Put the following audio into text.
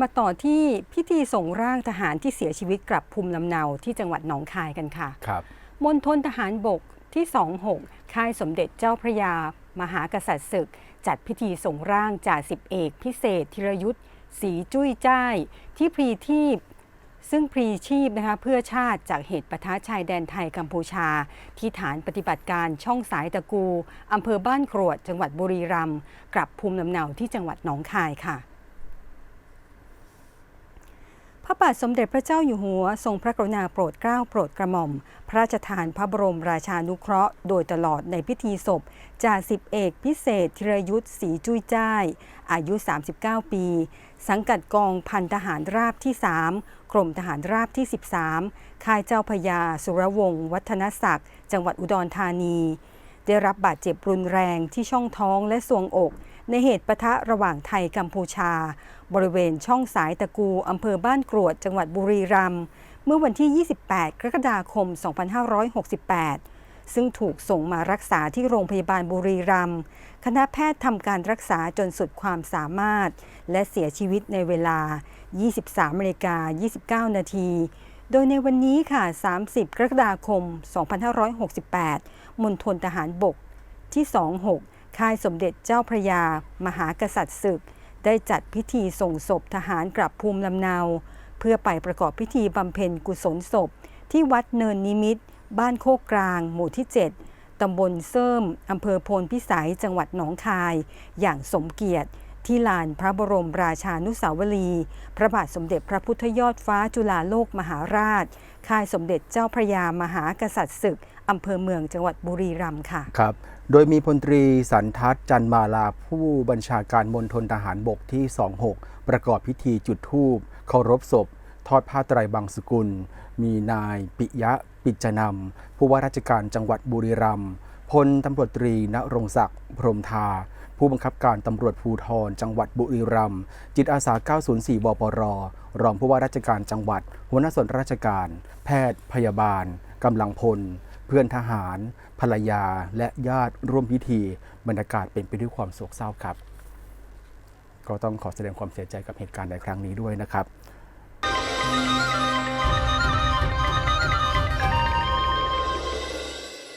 มาต่อที่พิธีส่งร่างทหารที่เสียชีวิตกลับภูมิลำเนาที่จังหวัดหนองคายกันค่ะครับมณฑลทหารบกที่ 26 ค่ายสมเด็จเจ้าพระยา มหากษัตริย์ศึก จัดพิธีส่งร่างจ่าสิบเอก พิเศษธีรยุทธ์ศรีจุ้ยจ้าย ที่พรีทีพซึ่งพรีชีพนะคะเพื่อชาติจากเหตุปะทะชายแดนไทยกัมพูชา ที่ฐานปฏิบัติการช่องสายตะกูอำเภอบ้านกรวดจังหวัดบุรีรัมย์กลับภูมิลำเนาที่จังหวัดหนองคายค่ะ พระบาทสมเด็จพระเจ้าอยู่หัว ทรงพระกรุณาโปรดเกล้าโปรดกระหม่อม พระราชทานพระบรมราชานุเคราะห์โดยตลอดในพิธีศพจ่าสิบเอกพิเศษธีรยุทธ์ศรีจุ้ยจ้าย อายุ 39 ปี สังกัดกองพันทหารราบที่ 3 กรมทหารราบที่ 13 ค่ายเจ้าพยา สุรวงศ์วัฒนศักดิ์ จังหวัดอุดรธานี ได้รับบาดเจ็บรุนแรงที่ช่องท้องและสวงอก ในเหตุปะทะระหว่างไทยกัมพูชา บริเวณช่องสายตะกูอำเภอบ้านกรวดจังหวัดบุรีรัมย์เมื่อวันที่ 28 กรกฎาคม 2568 ซึ่งถูกส่งมารักษาที่โรงพยาบาลบุรีรัมย์คณะแพทย์ทำการรักษาจนสุดความสามารถ และเสียชีวิตในเวลา 23นาฬิกา29 นาทีโดยในวันนี้ค่ะ 30 กรกฎาคม 2568 มณฑลทหารบกที่ 26 ค่ายสมเด็จเจ้าพระยา มหากษัตริย์ศึก ได้จัดพิธีส่งศพทหารกลับภูมิลำเนา เพื่อไปประกอบพิธีบำเพ็ญกุศลศพ ที่วัดเนินนิมิต บ้านโคกกลาง หมู่ที่ 7 ตำบลเซิมอำเภอโพนพิสัยจังหวัดหนองคาย อย่างสมเกียรติที่ลานพระบรมราชานุสาวรี พระบาทสมเด็จพระพุทธยอดฟ้าจุฬาโลกมหาราช ค่ายสมเด็จเจ้าพระยามหากษัตริย์ศึก อำเภอเมืองจังหวัดบุรีรัมย์ค่ะ ครับ โดยมีพลตรีสันทัศน์จันมาลาผู้บัญชาการมณฑลทหารบกที่ 26 ประกอบพิธีจุดธูปเคารพศพ ทอดผ้าไตรบางสกุล มีนายปิยะปิจนำผู้ว่าราชการจังหวัดบุรีรัมย์พลตำรวจตรีณรงศักดิ์พรหมทา ผู้บังคับการตำรวจภูธรจังหวัดบุรีรัมย์จิตอาสา 904วปร รองผู้ว่าราชการจังหวัด หัวหน้าส่วนราชการ แพทย์ พยาบาลกำลังพล เพื่อนทหาร ภรรยาและญาติร่วมพิธี บรรยากาศเป็นไปด้วยความโศกเศร้าครับ ก็ต้องขอแสดงความเสียใจกับเหตุการณ์ในครั้งนี้ด้วยนะครับ